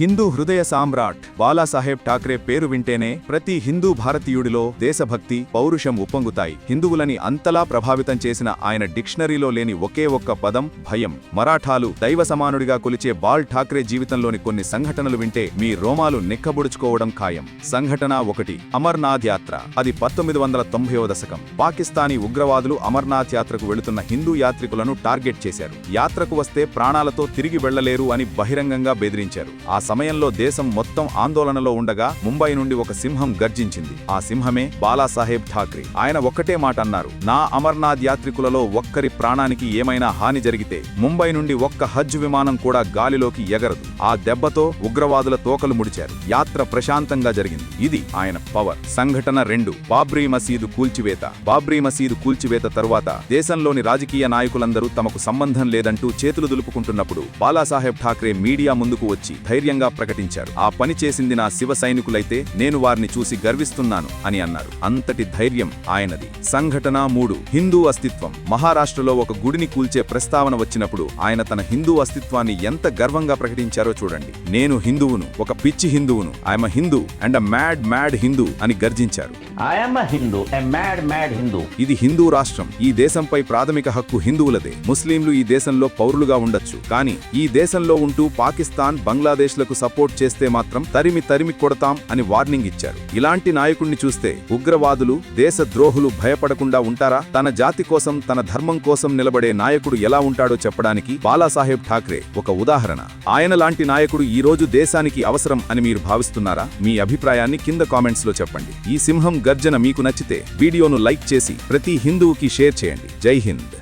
హిందూ హృదయ సామ్రాట్ బాలాసాహెబ్ ఠాక్రే పేరు వింటేనే ప్రతి హిందూ భారతీయుడిలో దేశభక్తి పౌరుషం ఉప్పొంగుతాయి. హిందువులని అంతలా ప్రభావితం చేసిన ఆయన డిక్షనరీలో లేని ఒకే ఒక్క పదం భయం. మరాఠాలు దైవ సమానుడిగా కొలిచే బాల్ ఠాక్రే జీవితంలోని కొన్ని సంఘటనలు వింటే మీ రోమాలు నిక్కబుడుచుకోవడం ఖాయం. సంఘటన ఒకటి అమర్నాథ్ యాత్ర. అది పంతొమ్మిది వందల తొంభైవ దశకం. పాకిస్తానీ ఉగ్రవాదులు అమర్నాథ్ యాత్రకు వెళుతున్న హిందూ యాత్రికులను టార్గెట్ చేశారు. యాత్రకు వస్తే ప్రాణాలతో తిరిగి వెళ్ళలేరు అని బహిరంగంగా బెదిరించారు. ఆ సమయంలో దేశం మొత్తం ఆందోళనలో ఉండగా ముంబై నుండి ఒక సింహం గర్జించింది. ఆ సింహమే బాలాసాహెబ్ ఠాక్రే. ఆయన ఒక్కటే మాట అన్నారు. నా అమర్నాథ్ యాత్రికులలో ఒక్కరి ప్రాణానికి ఏమైనా హాని జరిగితే ముంబై నుండి ఒక్క హజ్ విమానం కూడా గాలిలోకి ఎగరదు. ఆ దెబ్బతో ఉగ్రవాదుల తోకలు ముడిచారు. యాత్ర ప్రశాంతంగా జరిగింది. ఇది ఆయన పవర్. సంఘటన రెండు. బాబ్రీ మసీదు కూల్చివేత. బాబ్రీ మసీదు కూల్చివేత తరువాత దేశంలోని రాజకీయ నాయకులందరూ తమకు సంబంధం లేదంటూ చేతులు దులుపుకుంటున్నప్పుడు బాలాసాహెబ్ ఠాక్రే మీడియా ముందుకు వచ్చి ధైర్యంగా ప్రకటించారు. ఆ పని చేసింది నా శివ సైనికులైతే నేను వారిని చూసి గర్విస్తున్నాను అని అన్నారు. అంతటి ధైర్యం ఆయనది. సంఘటన మూడు. హిందూ అస్తిత్వం. మహారాష్ట్రలో ఒక గుడిని కూల్చే ప్రస్తావన వచ్చినప్పుడు ఆయన తన హిందూ అస్తిత్వాన్ని ఎంత గర్వంగా ప్రకటించారో చూడండి. నేను హిందువును ఒక పిచ్చి హిందువును I am Hindu and a mad mad Hindu అని గర్జించారు. ఇది హిందూ రాష్ట్రం. ఈ దేశంపై ప్రాథమిక హక్కు హిందువులదే. ముస్లింలు ఈ దేశంలో పౌరులుగా ఉండొచ్చు. కానీ ఈ దేశంలో ఉంటూ పాకిస్తాన్ బంగ్లాదేశ్లకు సపోర్ట్ చేస్తే మాత్రం తరిమి తరిమి కొడతాం అని వార్నింగ్ ఇచ్చారు. ఇలాంటి నాయకుణ్ణి చూస్తే ఉగ్రవాదులు దేశ ద్రోహులు భయపడకుండా ఉంటారా? తన జాతి కోసం తన ధర్మం కోసం నిలబడే నాయకుడు ఎలా ఉంటాడో చెప్పడానికి బాలాసాహెబ్ ఠాక్రే ఒక ఉదాహరణ. ఆయన లాంటి నాయకుడు ఈ రోజు దేశానికి అవసరం అని మీరు భావిస్తున్నారా? మీ అభిప్రాయాన్ని కింద కామెంట్స్లో చెప్పండి. ఈ సింహం గర్జన మీకు నచ్చితే వీడియోను లైక్ చేసి ప్రతి హిందువుకి షేర్ చేయండి. జై హింద్.